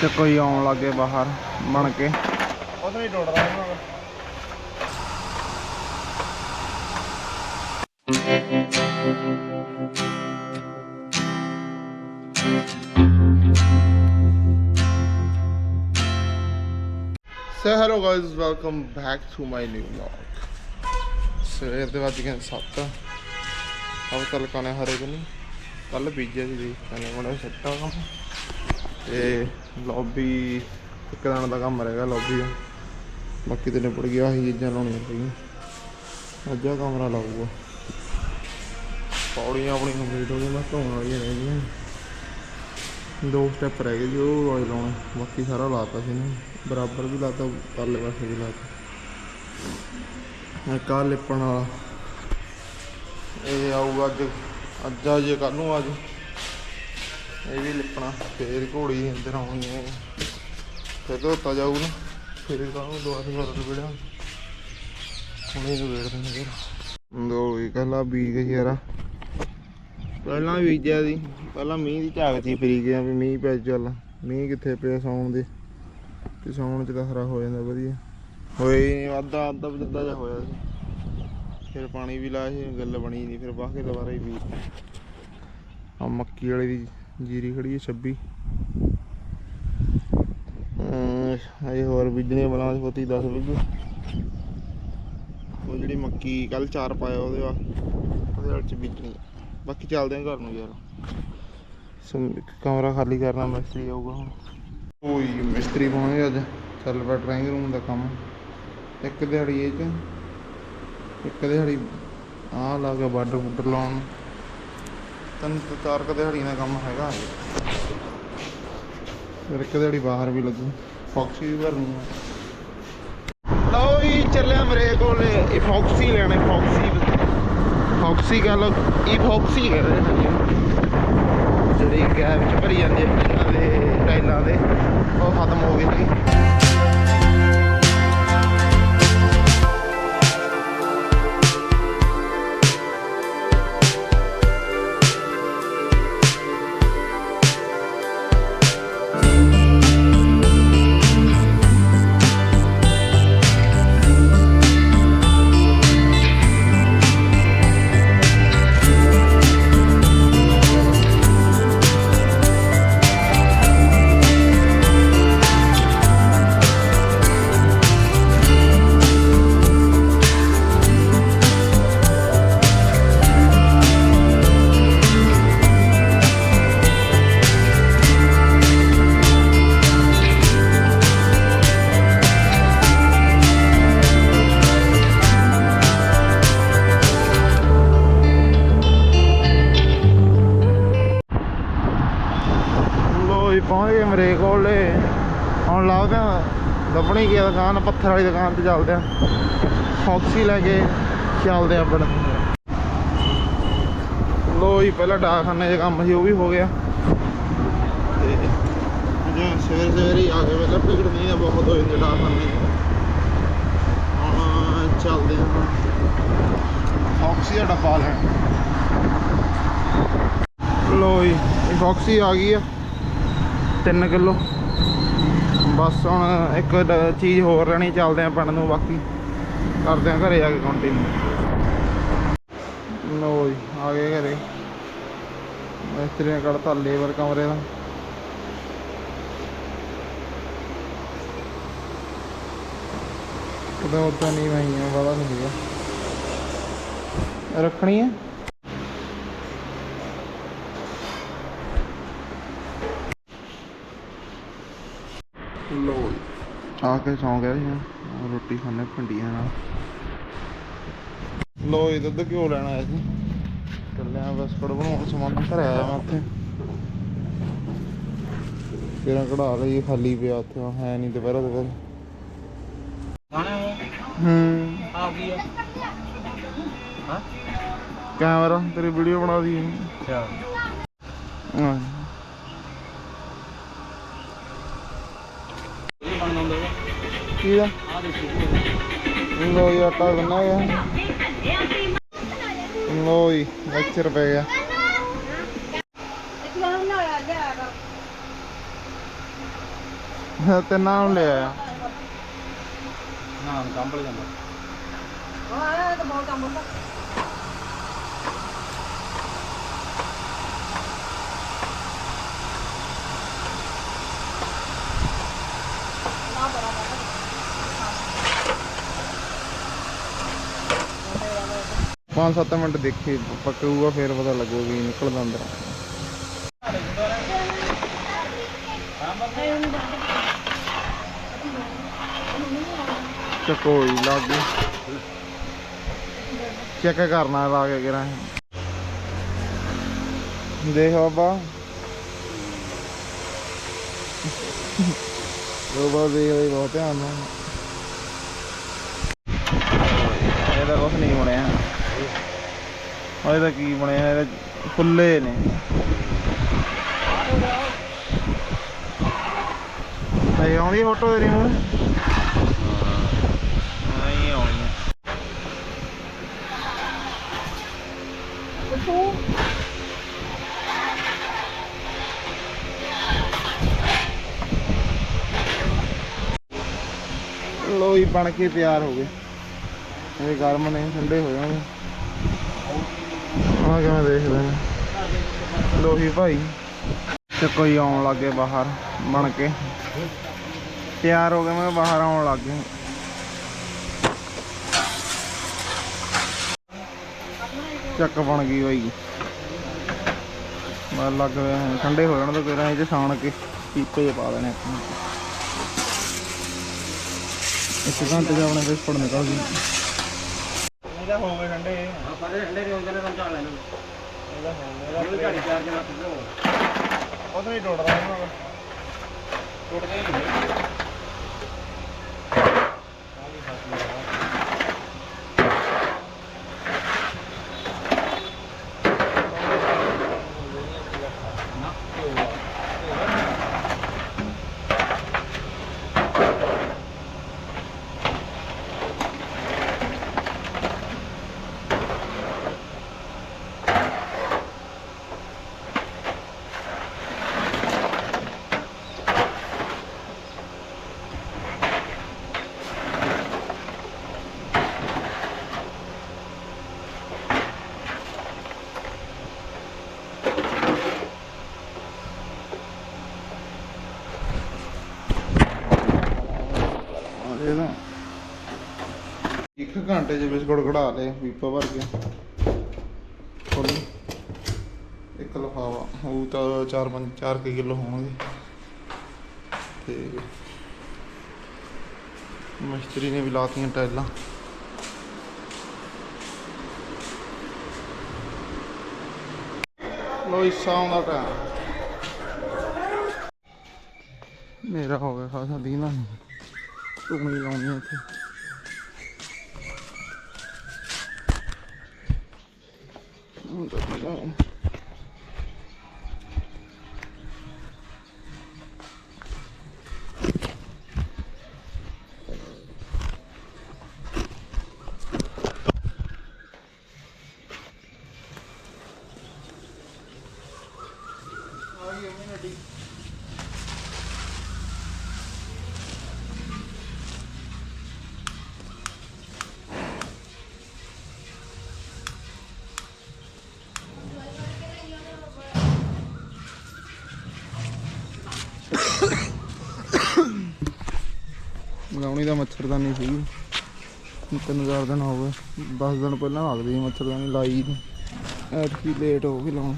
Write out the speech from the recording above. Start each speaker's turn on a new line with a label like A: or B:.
A: ਤੇ ਕੋਈ ਆਉਣ ਲੱਗੇ ਬਾਹਰ ਬਣ ਕੇ।
B: ਉਧਰ ਹੀ ਟੁੱਟਦਾ ਇਹਨਾਂ ਦਾ
A: so hello guys welcome back to my new vlog ਸਵੇਰ ਦੇ ਵੱਜ ਗਏ 7 ਅਬ ਕੱਲ ਕਾਨੇ ਹਰੇ ਕਿ ਨਹੀਂ ਕੱਲ ਬੀਜਿਆ ਸੀ ਜੀ ਕਾਨੇ ਬੜਾ ਸੱਟਾ ਕੰਮ। ਤੇ ਲੌਬੀ ਇੱਕ ਦਿਨ ਦਾ ਕੰਮ ਰਹੇਗਾ ਲੌਬੀ ਦਾ। ਬਾਕੀ ਤੇ ਨਿਪੜ ਗਿਆ, ਆਹੀ ਚੀਜ਼ਾਂ ਲਾਉਣੀਆਂ ਪਈਆਂ। ਅੱਜ ਆ ਕਮਰਾ ਲਾਊਗਾ। ਪੌੜੀਆਂ ਆਪਣੀ ਕੰਪਲੀਟ ਹੋ ਗਈਆਂ ਬਸ ਧੋਣ ਵਾਲੀਆਂ ਰਹਿ ਗਈਆਂ। ਦੋ ਸਟੈਪ ਰਹਿ ਗਏ ਜੀ, ਉਹ ਵਾਲੇ ਲਾਉਣੇ। ਬਾਕੀ ਸਾਰਾ ਲਾਤਾ ਸੀ ਨਾ। ਬਰਾਬਰ ਵੀ ਲਾਤਾ, ਪਰਲੇ ਪਾਸੇ ਵੀ ਲਾਤਾ। ਇੱਕ ਆਹ ਲਿਪਣ ਵਾਲਾ। ਇਹ ਆਊਗਾ ਅੱਜ ਅੱਜ ਆ ਜੇ ਕੱਲ ਨੂੰ ਆ ਜੇ। ਇਹ ਵੀ ਲਿਪਣਾ, ਫੇਰ ਘੋੜੀ ਅੰਦਰ ਆਉਣੀ ਹੈ। ਫਿਰ ਧੋਤਾ ਜਾਊ ਨਾ, ਫਿਰ ਕਾਹਨੂੰ ਦੁਆ ਦੁਆ ਰੁਪੜਾ ਹੁਣੇ ਨੂੰ ਵੇੜ ਦਿੰਦੇ ਫਿਰ। ਦੋ ਵੀ ਕੱਲਾ ਬੀਜ ਗਈ ਯਾਰਾ। ਪਹਿਲਾਂ ਬੀਜਿਆ ਸੀ, ਪਹਿਲਾਂ ਮੀਂਹ ਦੀ ਝਾਕ ਸੀ ਫਰੀ ਗਿਆ ਵੀ ਮੀਂਹ ਪੈ ਚੱਲ। ਮੀਂਹ ਕਿੱਥੇ ਪਿਆ ਸੌਣ ਦੇ? ਤੇ ਸੌਣ ਚ ਤਾਂ ਹਰਾ ਹੋ ਜਾਂਦਾ ਵਧੀਆ। ਹੋਏ ਨਹੀਂ, ਅੱਧਾ ਅੱਧਾ ਜਿੱਦਾਂ ਜਿਹਾ ਹੋਇਆ ਸੀ। ਫਿਰ ਪਾਣੀ ਵੀ ਲਾਇਆ ਸੀ, ਗੱਲ ਬਣੀ ਨਹੀਂ, ਫਿਰ ਬਾਹ ਕੇ ਦੁਬਾਰਾ ਹੀ ਬੀਜ ਆ ਮੱਕੀ ਵਾਲੀ ਦੀ ਜੀਰੀ ਖੜੀ ਹੈ 26 ਅਹ ਇਹ ਹੋਰ ਬੀਜਣੇ ਬਣਾ ਹੋਤੀ 10 ਵਿਗੂ ਉਹ ਜਿਹੜੀ ਮੱਕੀ ਕੱਲ ਚਾਰ ਪਾਇਆ ਉਹਦੇ ਵਾ ਉਹਦੇ ਨਾਲ ਚ ਬੀਜਣੀ ਆ। ਬਾਕੀ ਚੱਲਦੇ ਆਂ ਘਰ ਨੂੰ ਯਾਰ। ਕਮਰਾ ਖਾਲੀ ਕਰਨਾ ਮਿਸਤਰੀ ਆਊਗਾ ਹੁਣ। ਓਏ ਮਿਸਤਰੀ ਪਹੁੰਚ ਅੱਜ। ਚੱਲ ਪਿਆ ਡਰਾਇੰਗ ਰੂਮ ਦਾ ਕੰਮ। ਇੱਕ ਦਿਹਾੜੀ ਇਹ ਚ ਇੱਕ ਦਿਹਾੜੀ ਆਹ ਲਾ ਕੇ ਬਾਰਡਰ ਬੁੱਡਰ ਲਾਉਣ। ਤਿੰਨ ਤੋਂ ਚਾਰ ਕੁ ਦਿਹਾੜੀਆਂ ਦਾ ਕੰਮ ਹੈਗਾ ਫਿਰ ਇੱਕ ਦਿਹਾੜੀ ਬਾਹਰ ਵੀ ਲੱਗੂ, ਫੌਕਸੀ ਵੀ ਭਰਨੀ ਆ। ਲਓ ਜੀ, ਚੱਲਿਆ ਮੇਰੇ ਕੋਲ ਇਹ ਫੌਕਸੀ ਲੈਣੇ, ਫੌਕਸੀ ਫੌਕਸੀ ਗੱਲ, ਇਹ ਫੌਕਸੀ ਕਹਿੰਦੇ ਨੇ। ਜਿਹੜੀ ਗੈਪ ਵਿੱਚ ਭਰੀ ਜਾਂਦੀ ਇਹਨਾਂ ਦੇ ਟਾਈਲਾਂ ਦੇ, ਉਹ ਖਤਮ ਹੋ ਗਏ ਸੀ ਪਹੁੰਚ ਗਏ ਮੇਰੇ ਕੋਲੇ। ਹੁਣ ਲਾਉਂਦੇ ਆ ਲੱਭਣੀ ਕੀ ਦੁਕਾਨ? ਪੱਥਰ ਵਾਲੀ ਦੁਕਾਨ ਤੇ ਚੱਲਦੇ ਆ ਫੌਕਸੀ ਲੈ ਕੇ ਚੱਲਦੇ ਆ ਆਪਣਾ। ਲੋ ਜੀ, ਪਹਿਲਾਂ ਡਾਕਖਾਨੇ 'ਚ ਕੰਮ ਸੀ, ਉਹ ਵੀ ਹੋ ਗਿਆ। ਤੇ ਜੇ ਸਵੇਰ ਸਵੇਰੇ ਆ ਕੇ ਮਤਲਬ ਭੀੜ ਨਹੀਂ ਆ ਬਹੁਤ ਹੋ ਜਾਂਦੀ ਡਾਕਖਾਨੇ ਹਾਂ, ਚੱਲਦੇ ਆ ਫੌਕਸੀ ਦਾ ਡੱਬਾ ਲੈਣ। ਲੋ ਜੀ ਇਹ ਫੌਕਸੀ ਆ ਗਈ ਆ। 3 ਕਿਲੋ। ਬਸ ਹੁਣ ਇੱਕ ਚੀਜ਼ ਹੋਰ ਰਹਿਣੀ ਚੱਲਦੇ ਆ ਪਿੰਡ ਨੂੰ ਬਾਕੀ। ਕਰਦੇ ਆ ਘਰੇ ਆ ਕੇ ਕੰਟੀਨਿਊ ਲੋ ਜੀ, ਆ ਗਏ ਘਰੇ। ਮਿਸਤਰੀ ਨੇ ਕੱਢਤਾ ਲੇਬਰ ਕਮਰੇ ਦਾ। ਕਦਾ ਉਦਾਂ ਨਹੀਂ ਵਹੀਆਂ ਵਾਲਾ ਨਹੀਂ ਸੀਗਾ। ਰੱਖਣੀ ਹੈ ਲੋ ਆ ਕੇ ਸੌਂ ਗਿਆ ਸੀ ਰੋਟੀ ਖਾਣੇ ਭਿੰਡੀਆਂ ਨਾਲ। ਲੋ ਇਹ ਦੁੱਧ ਕਿਉਂ ਲੈਣਾ ਆਇਆ ਸੀ ਚੱਲਿਆ ਬਿਸਕੁਟ ਬਣਾਉਣ ਸਮਾਨ ਘਰ ਆਇਆ ਮੈਂ ਉੱਥੇ। ਤੇਰਾ ਕਢਾ ਲਈ ਖਾਲੀ ਪਿਆ ਉੱਥੇ ਹੈ ਨਹੀਂ ਦੁਪਹਿਰਾ ਦੁਪਹਿਰ ਹੂੰ।
B: ਆ ਗਈ ਆ? ਹਾਂ
A: ਕੈਮਰਾ ਤੇਰੀ ਵੀਡੀਓ ਬਣਾ ਦੀ
B: ਅੱਛਾ।
A: ਹਾਂ।
B: चीज़ है
A: लो ये आटा बना गया लो ही लेक्चर पे गया ਤੇ ਨਾਮ ਲੈ ਆਇਆ।
B: ਨਾਮ ਕੰਬਲ ਜਾਂਦਾ।
C: ਹਾਂ ਇਹ ਤਾਂ ਬਹੁਤ ਕੰਬਲ
A: ਦਾ 5-7 ਮਿੰਟ ਦੇਖੇ, ਪੱਕੂਗਾ, ਫੇਰ ਪਤਾ ਲੱਗੂਗਾ ਕਿ ਨਿਕਲਦਾ ਅੰਦਰ। ਕੋਈ ਲੱਗ ਚੈੱਕ ਕਰਨਾ, ਲਾ ਕੇ ਕਿਰਾਂ ਦੇਖ ਬਾਬਾ। ਬਾਬਾ, ਦੇਖ ਲਈ ਬਹੁਤ ਧਿਆਨ ਨਾਲ। ਇਹਦਾ ਕੁਝ ਨਹੀਂ ਹੋਣਾ ਉਹ ਇਹਦਾ ਕੀ ਬਣਿਆ ਇਹਦਾ ਫੁੱਲੇ ਨੇ। ਨਹੀਂ ਆਉਂਦੀ ਫੋਟੋ ਤੇਰੀ ਹੁਣ ਨਹੀਂ ਆਉਣੀ ਲੋ ਜੀ ਬਣ ਕੇ ਤਿਆਰ ਹੋ ਗਏ। ਇਹ ਗਰਮ ਨੇ ਠੰਡੇ ਹੋ ਜਾਣਗੇ। ਆ ਕਿਵੇਂ ਦੇਖਦੇ ਨੇ ਲੋਹੀ ਭਾਈ। ਤੇ ਕੋਈ ਆਉਣ ਲੱਗੇ ਬਾਹਰ, ਬਣ ਕੇ। ਤਿਆਰ ਹੋ ਗਏ, ਮੈਂ ਬਾਹਰ ਆਉਣ ਲੱਗ ਗਏ। ਚੱਕ ਬਣ ਗਈ ਬਾਈ ਮੈਂ ਲੱਗ ਰਿਹਾ ਠੰਡੇ ਹੋ ਜਾਣ ਤਾਂ ਫਿਰ ਇਹ ਛਾਣ ਕੇ ਪੀਪੇ ਪਾ ਦੇਣੇ ਆਪਾਂ। ਇੱਕ ਘੰਟੇ ਦਾ ਆਪਣੇ ਵਿੱਚ ਨਿਕਲ ਗਈ ਇਹਦਾ ਹੋ ਗਏ ਠੰਡੇ
B: ਹਾਂ ਸਾਰੇ ਠੰਡੇ ਦੇ ਹੁੰਦੇ ਨੇ ਸਮਝਾ ਲੈਣ
A: ਇਹਦਾ ਹੋ
B: ਇਹਨੂੰ ਝਾੜੀ ਚਾਰ ਜਣਾ ਕਿੱਥੇ
A: ਉਹਦਾ ਹੀ ਟੁੱਟਦਾ
B: ਟੁੱਟਦੇ ਹੀ ਨਹੀਂ।
A: ਇਹਦਾ ਇੱਕ ਘੰਟੇ ਚ ਬਿਸਕੁਟ ਕਢਾ ਲਏ ਪੀਪਾ ਭਰ ਕੇ ਖੋਲ ਇੱਕ ਲਫਾਵਾ ਉਹ ਤਾਂ 4 5 4 ਕਿਲੋ ਹੋਣਗੇ। ਤੇ ਮਿਸਤਰੀ ਨੇ ਵੀ ਲਾਤੀਆਂ ਟਾਈਲਾਂ ਲੋ ਇਸ ਦਾ ਟਾਈਮ ਮੇਰਾ ਹੋ ਗਿਆ ਖਾਸਾ ਦੀਨਾ। ਟੂਣੀ ਲਾਉਣੀ ਆ ਇੱਥੇ ਹੁਣ ਤਾਂ ਪਤਾ ਆ ਲਗਾਉਣੀ ਦਾ ਮੱਛਰਦਾਨੀ ਸੀ। ਤਿੰਨ ਚਾਰ ਦਿਨ ਹੋ ਗਏ। 10 ਦਿਨ ਪਹਿਲਾਂ ਲੱਗਦੀ ਸੀ ਮੱਛਰਦਾਨੀ, ਲਾਈ ਨਹੀਂ ਐਤਕੀ ਲੇਟ ਹੋ ਗਈ ਲਾਉਣ।